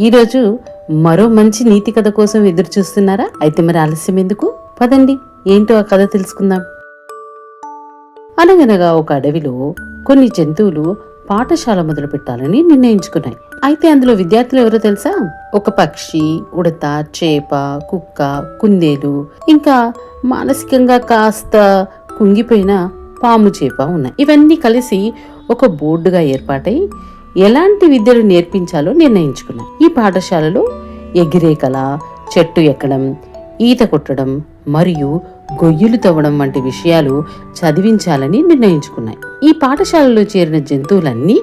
ఈరోజు మరో మంచి నీతి కథ కోసం ఎదురు చూస్తున్నారా? అయితే మరి ఆలస్యం ఎందుకు? పదండి ఏంటో ఆ కథ తెలుసుకుందాం. అనగనగా ఒక అడవిలో కొన్ని జంతువులు పాఠశాల మొదలు పెట్టాలని నిర్ణయించుకున్నాయి. అయితే అందులో విద్యార్థులు ఎవరో తెలుసా? ఒక పక్షి ఉడత చేప కుక్క కుందేలు ఇంకా మానసికంగా కాస్త కుంగిపోయిన పాము చేప ఉన్నాయి. ఇవన్నీ కలిసి ఒక బోర్డుగా ఏర్పాటై ఎలాంటి విద్యలు నేర్పించాలో నిర్ణయించుకున్నాను ఈ పాఠశాలలో ఎగిరే కళ చెట్టు ఎక్కడం ఈత కొట్టడం మరియు గొయ్యలు తవ్వడం వంటి విషయాలు చదివించాలని నిర్ణయించుకున్నాయి. ఈ పాఠశాలలో చేరిన జంతువులన్నీ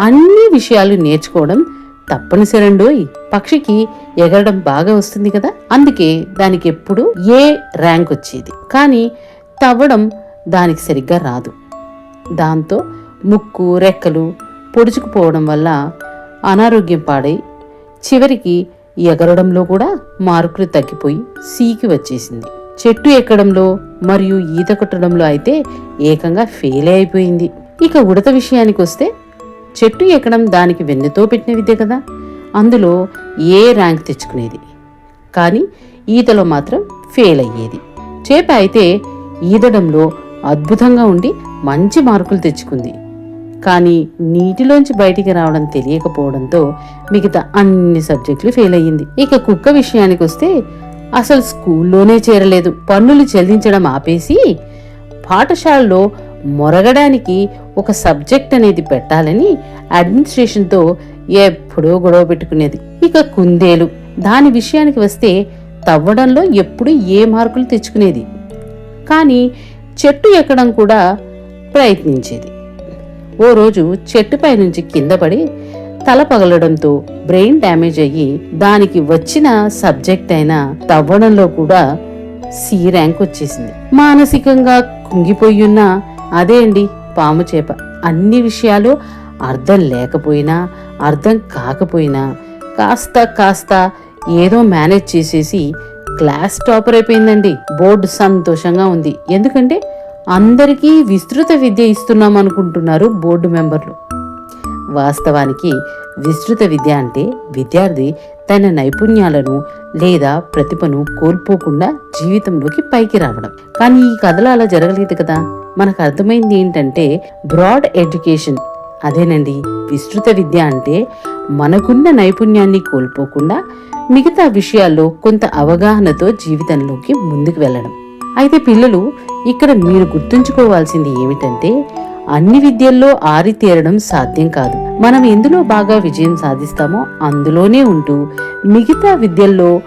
అన్ని విషయాలు నేర్చుకోవడం తప్పనిసరండోయ్ పక్షికి ఎగరడం బాగా వస్తుంది కదా? అందుకే దానికి ఎప్పుడు ఏ ర్యాంక్ వచ్చేది. కానీ తవ్వడం దానికి సరిగ్గా రాదు. దాంతో ముక్కు రెక్కలు పొడుచుకుపోవడం వల్ల అనారోగ్యం పాడై చివరికి ఎగరడంలో కూడా మార్కులు తగ్గిపోయి సీకి వచ్చేసింది. చెట్టు ఎక్కడంలో మరియు ఈత కొట్టడంలో అయితే ఏకంగా ఫెయిల్ అయిపోయింది. ఇక ఉడత విషయానికి వస్తే చెట్టు ఎక్కడం దానికి వెన్నెతో పెట్టిన విద్య కదా. అందులో ఏ ర్యాంక్ తెచ్చుకునేది? కానీ ఈతలో మాత్రం ఫెయిల్ అయ్యేది. చేప అయితే ఈదడంలో అద్భుతంగా ఉండి మంచి మార్కులు తెచ్చుకుంది. కానీ నీటిలోంచి బయటికి రావడం తెలియకపోవడంతో మిగతా అన్ని సబ్జెక్టులు ఫెయిల్ అయ్యింది. ఇక కుక్క విషయానికి వస్తే అసలు స్కూల్లోనే చేరలేదు. పన్నులు చెల్లించడం ఆపేసి పాఠశాలలో మొరగడానికి ఒక సబ్జెక్ట్ అనేది పెట్టాలని అడ్మినిస్ట్రేషన్తో ఎప్పుడూ గొడవ పెట్టుకునేది. ఇక కుందేలు దాని విషయానికి వస్తే తవ్వడంలో ఎప్పుడు ఏ మార్కులు తెచ్చుకునేది. కానీ చెట్టు ఎక్కడం కూడా ప్రయత్నించేది. ఓ రోజు చెట్టుపై నుంచి కింద పడి తల పగలడంతో బ్రెయిన్ డ్యామేజ్ అయ్యి దానికి వచ్చిన సబ్జెక్ట్ అయిన తవ్వడంలో కూడా సి ర్యాంక్ వచ్చేసింది. మానసికంగా కుంగిపోయున్న అదే అండి పాము చేప. అన్ని విషయాలు అర్థం లేకపోయినా అర్థం కాకపోయినా కాస్త కాస్త ఏదో మేనేజ్ చేసేసి క్లాస్ టాపర్ అయిపోయిందండి. బోర్డు సంతోషంగా ఉంది. ఎందుకంటే అందరికీ విస్తృత విద్య ఇస్తున్నాం అనుకుంటున్నారు బోర్డు మెంబర్లు. వాస్తవానికి విస్తృత విద్య అంటే విద్యార్థి తన నైపుణ్యాలను లేదా ప్రతిభను కోల్పోకుండా జీవితంలోకి పైకి రావడం. కానీ ఈ కథలో అలా జరగలేదు కదా? మనకు అర్థమైంది ఏంటంటే బ్రాడ్ ఎడ్యుకేషన్ అదేనండి విస్తృత విద్య అంటే మనకున్న నైపుణ్యాన్ని కోల్పోకుండా మిగతా విషయాల్లో కొంత అవగాహనతో జీవితంలోకి ముందుకు వెళ్ళడం. అయితే పిల్లలు ఇక్కడ మీరు గుర్తుంచుకోవాల్సింది ఏమిటంటే అన్ని విద్యల్లో ఆరితేరడం సాధ్యం కాదు. మనం ఎందులో బాగా విజయం సాధిస్తామో అందులోనే ఉంటూ మిగతా విద్యల్లో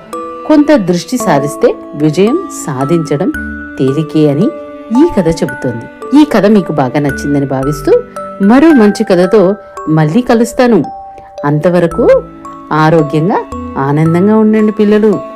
కొంత దృష్టి సారిస్తే విజయం సాధించడం తేలికే అని ఈ కథ చెబుతోంది. ఈ కథ మీకు బాగా నచ్చిందని భావిస్తూ మరో మంచి కథతో మళ్ళీ కలుస్తాను. అంతవరకు ఆరోగ్యంగా ఆనందంగా ఉండండి పిల్లలు.